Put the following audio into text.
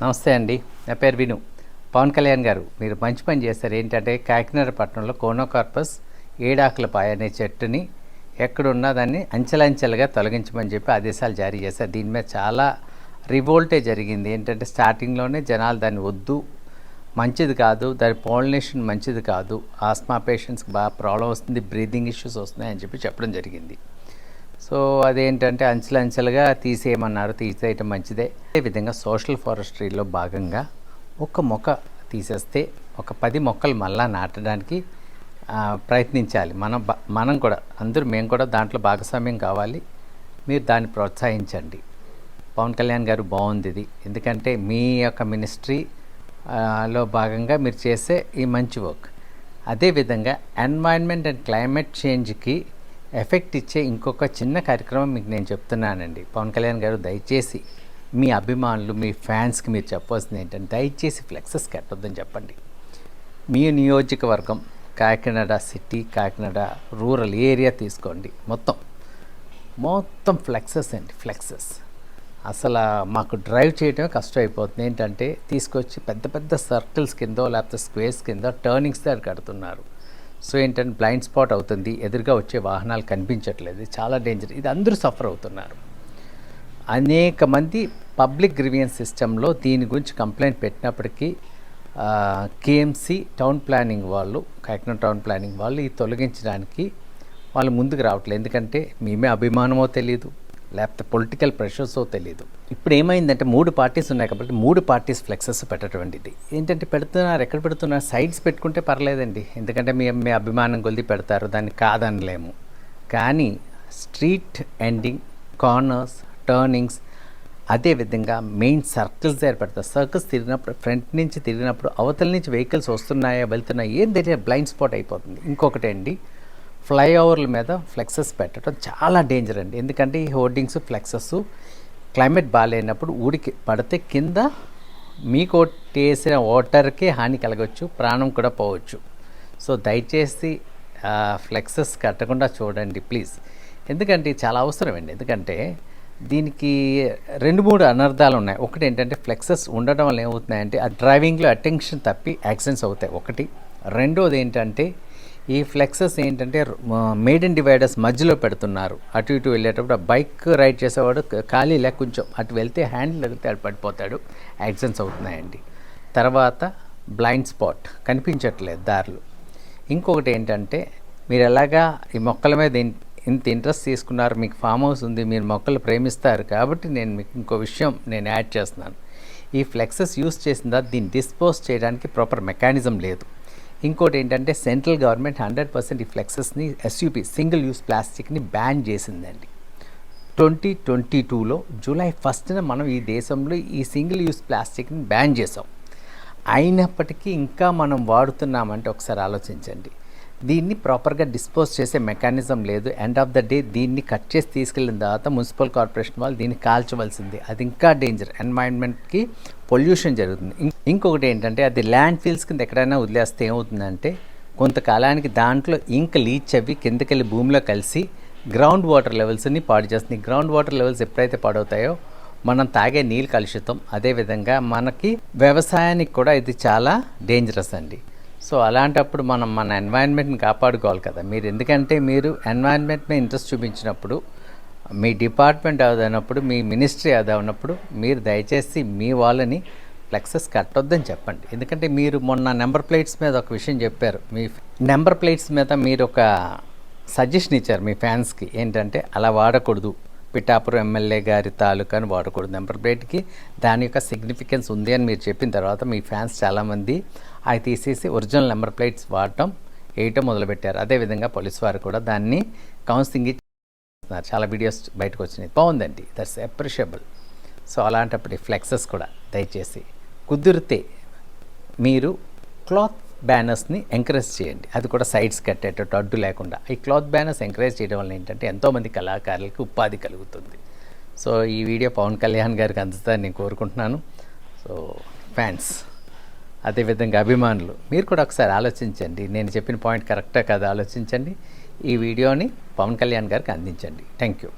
నమస్తే అండి. నా పేరు విను. పవన్ కళ్యాణ్ గారు మీరు మంచి పని చేస్తారు ఏంటంటే కాకినాడ పట్టణంలో కోనోకార్పస్ ఏడాకులపాయ అనే చెట్టుని ఎక్కడున్నా దాన్ని అంచెలంచెలుగా తొలగించమని చెప్పి ఆదేశాలు జారీ చేశారు. దీని మీద చాలా రివోల్టే జరిగింది. ఏంటంటే స్టార్టింగ్లోనే జనాలు దాన్ని వద్దు మంచిది కాదు దాని పాలినేషన్ మంచిది కాదు ఆస్మా పేషెంట్స్కి బాగా ప్రాబ్లం వస్తుంది బ్రీదింగ్ ఇష్యూస్ వస్తున్నాయి అని చెప్పి చెప్పడం జరిగింది. సో అదేంటంటే అంచెలంచెలుగా తీసేయమన్నారు. తీసేయటం మంచిదే. అదేవిధంగా సోషల్ ఫారెస్ట్రీలో భాగంగా ఒక మొక్క తీసేస్తే ఒక పది మొక్కలు మళ్ళా నాటడానికి ప్రయత్నించాలి. మనం మనం కూడా అందరూ మేము కూడా దాంట్లో భాగస్వామ్యం కావాలి. మీరు దాన్ని ప్రోత్సహించండి. పవన్ కళ్యాణ్ గారు బాగుంది ఇది. ఎందుకంటే మీ యొక్క మినిస్ట్రీ లో భాగంగా మీరు చేసే ఈ మంచి వర్క్. అదేవిధంగా ఎన్వైర్న్మెంట్ అండ్ క్లైమేట్ చేంజ్కి ఎఫెక్ట్ ఇచ్చే ఇంకొక చిన్న కార్యక్రమం మీకు నేను చెప్తున్నానండి. పవన్ కళ్యాణ్ గారు దయచేసి మీ అభిమానులు మీ ఫ్యాన్స్కి మీరు చెప్పాల్సింది ఏంటంటే దయచేసి ఫ్లెక్సెస్ కట్టొద్దని చెప్పండి. మీ నియోజకవర్గం Kakinada city Kakinada rural area తీసుకోండి. మొత్తం. మొత్తం ఫ్లెక్సెస్ అండి ఫ్లెక్సెస్. అసలు మాకు డ్రైవ్ చేయడమే కష్టం అయిపోతుంది ఏంటంటే తీసుకొచ్చి పెద్ద పెద్ద సర్కిల్స్ కిందో లేకపోతే స్క్వేర్స్ కింద టర్నింగ్స్ దగ్గర కడుతున్నారు. సో ఏంటంటే బ్లైండ్ స్పాట్ అవుతుంది ఎదురుగా వచ్చే వాహనాలు కనిపించట్లేదు చాలా డేంజర్. ఇది అందరూ సఫర్ అవుతున్నారు. అనేక మంది పబ్లిక్ గ్రివియన్స్ సిస్టంలో దీని గురించి కంప్లైంట్ పెట్టినప్పటికీ కేఎంసీ టౌన్ ప్లానింగ్ వాళ్ళు కాకినాడ టౌన్ ప్లానింగ్ వాళ్ళు ఇది తొలగించడానికి వాళ్ళు ముందుకు రావట్లేదు. ఎందుకంటే మేమే అభిమానమో తెలియదు లేకపోతే పొలిటికల్ ప్రెషర్సో తెలియదు ఇప్పుడు ఏమైందంటే మూడు పార్టీస్ ఉన్నాయి కాబట్టి మూడు పార్టీస్ ఫ్లెక్సెస్ పెట్టటువంటిది ఏంటంటే పెడుతున్నారు ఎక్కడ పెడుతున్నారు సైడ్స్ పెట్టుకుంటే పర్లేదండి. ఎందుకంటే మీ మీ అభిమానం కొలిది పెడతారు దాన్ని కాదనలేము. కానీ స్ట్రీట్ ఎండింగ్ కార్నర్స్ టర్నింగ్స్ అదేవిధంగా మెయిన్ సర్కిల్స్ దగ్గర పెడతారు సర్కిల్స్ తిరిగినప్పుడు ఫ్రంట్ నుంచి తిరిగినప్పుడు అవతల నుంచి వెహికల్స్ వస్తున్నాయా వెళ్తున్నాయా ఏం తెలియదు బ్లైండ్ స్పాట్ అయిపోతుంది. ఇంకొకటి అండి ఫ్లైఓవర్ల మీద ఫ్లెక్సెస్ పెట్టడం చాలా డేంజర్ అండి. ఎందుకంటే ఈ హోర్డింగ్స్ ఫ్లెక్సెస్ క్లైమేట్ బాగాలేనప్పుడు ఊడికి పడితే కింద మీకు వేసిన వాటర్కే హాని కలగవచ్చు ప్రాణం కూడా పోవచ్చు. సో దయచేసి ఫ్లెక్సెస్ కట్టకుండా చూడండి ప్లీజ్. ఎందుకంటే చాలా అవసరం అండి ఎందుకంటే దీనికి రెండు మూడు అనర్థాలు ఉన్నాయి. ఒకటి ఏంటంటే ఫ్లెక్సెస్ ఉండడం వల్ల ఏమవుతున్నాయంటే ఆ డ్రైవింగ్లో అటెన్షన్ తప్పి యాక్సిడెంట్స్ అవుతాయి. ఒకటి. రెండోది ఏంటంటే ఈ ఫ్లెక్సెస్ ఏంటంటే మేడన్ డివైడర్స్ మధ్యలో పెడుతున్నారు. అటు ఇటు వెళ్ళేటప్పుడు బైక్ రైడ్ చేసేవాడు ఖాళీ లేక కొంచెం అటు వెళ్తే హ్యాండిల్ వెళ్తే అటు పడిపోతాడు. యాక్సిడెంట్స్ అవుతున్నాయండి. తర్వాత బ్లైండ్ స్పాట్ కనిపించట్లేదు దారులు. ఇంకొకటి ఏంటంటే మీరు ఎలాగా ఈ మొక్కల మీద ఇన్- ఇంత ఇంట్రెస్ట్ తీసుకున్నారు మీకు ఫామ్ హౌస్ ఉంది మీరు మొక్కలు ప్రేమిస్తారు కాబట్టి నేను మీకు ఇంకో విషయం నేను యాడ్ చేస్తున్నాను. ఈ ఫ్లెక్సెస్ యూస్ చేసిన దీన్ని డిస్పోజ్ చేయడానికి ప్రాపర్ మెకానిజం లేదు. ఇంకోటి ఏంటంటే సెంట్రల్ గవర్నమెంట్ హండ్రెడ్ పర్సెంట్ ఈ ఫ్లెక్సెస్ని ఎస్యూపీ సింగిల్ యూస్ ప్లాస్టిక్ని బ్యాన్ చేసిందండి. ట్వంటీ ట్వంటీ టూలో జూలై ఫస్ట్న మనం ఈ దేశంలో ఈ సింగిల్ యూస్ ప్లాస్టిక్ని బ్యాన్ చేసాం అయినప్పటికీ ఇంకా మనం వాడుతున్నామంటే ఒకసారి ఆలోచించండి. దీన్ని ప్రాపర్గా డిస్పోజ్ చేసే మెకానిజం లేదు. ఎండ్ ఆఫ్ ద డే దీన్ని కట్ చేసి తీసుకెళ్ళిన తర్వాత మున్సిపల్ కార్పొరేషన్ వాళ్ళు దీన్ని కాల్చవలసింది. అది ఇంకా డేంజర్ ఎన్వైరన్మెంట్కి పొల్యూషన్ జరుగుతుంది. ఇంకొకటి ఏంటంటే అది ల్యాండ్ ఫీల్స్ కింద ఎక్కడైనా వదిలేస్తే ఏమవుతుందంటే కొంతకాలానికి దాంట్లో ఇంక లీచ్ అవి కిందకెళ్ళి భూమిలో కలిసి గ్రౌండ్ వాటర్ లెవెల్స్ని పాడు చేస్తుంది. గ్రౌండ్ వాటర్ లెవెల్స్ ఎప్పుడైతే పాడవుతాయో మనం తాగే నీళ్ళు కలుషితం. అదేవిధంగా మనకి వ్యవసాయానికి కూడా ఇది చాలా డేంజరస్ అండి. సో అలాంటప్పుడు మనం మన ఎన్వైరన్మెంట్ని కాపాడుకోవాలి కదా. మీరు ఎందుకంటే మీరు ఎన్వైరన్మెంట్ మీద ఇంట్రెస్ట్ చూపించినప్పుడు మీ డిపార్ట్మెంట్ అదనప్పుడు మీ మినిస్ట్రీ అదనప్పుడు మీరు దయచేసి మీ వాళ్ళని ఫ్లెక్సెస్ కట్టొద్దని చెప్పండి. ఎందుకంటే మీరు మొన్న నెంబర్ ప్లేట్స్ మీద ఒక విషయం చెప్పారు. మీ నెంబర్ ప్లేట్స్ మీద మీరు ఒక సజెషన్ ఇచ్చారు మీ ఫ్యాన్స్కి. ఏంటంటే అలా వాడకూడదు. పిఠాపురం ఎమ్మెల్యే గారి తాలూకాని వాడకూడదు. నెంబర్ ప్లేట్కి దాని యొక్క సిగ్నిఫికెన్స్ ఉంది అని మీరు చెప్పిన తర్వాత మీ ఫ్యాన్స్ చాలామంది అవి తీసేసి ఒరిజినల్ నెంబర్ ప్లేట్స్ వాడటం వేయటం మొదలుపెట్టారు. అదేవిధంగా పోలీస్ వారు కూడా దాన్ని కౌన్సిలింగ్ ఇస్తున్నారు చాలా వీడియోస్ బయటకు వచ్చినాయి. బాగుందండి. దట్స్ అప్రిషియబుల్ సో అలాంటప్పుడు ఫ్లెక్సెస్ కూడా దయచేసి కుదిరితే మీరు క్లాత్ బ్యానర్స్ని ఎంకరేజ్ చేయండి. అది కూడా సైడ్స్ కట్టేటట్టు అడ్డు లేకుండా. ఈ క్లాత్ బ్యానర్స్ ఎంకరేజ్ చేయడం వల్ల ఏంటంటే ఎంతోమంది కళాకారులకు ఉపాధి కలుగుతుంది. సో ఈ వీడియో పవన్ కళ్యాణ్ గారికి అందుతుందని నేను కోరుకుంటున్నాను. సో ఫ్యాన్స్ అదేవిధంగా అభిమానులు మీరు కూడా ఒకసారి ఆలోచించండి. నేను చెప్పిన పాయింట్ కరెక్టా కదా ఆలోచించండి. ఈ వీడియోని పవన్ కళ్యాణ్ గారికి అందించండి. Thank you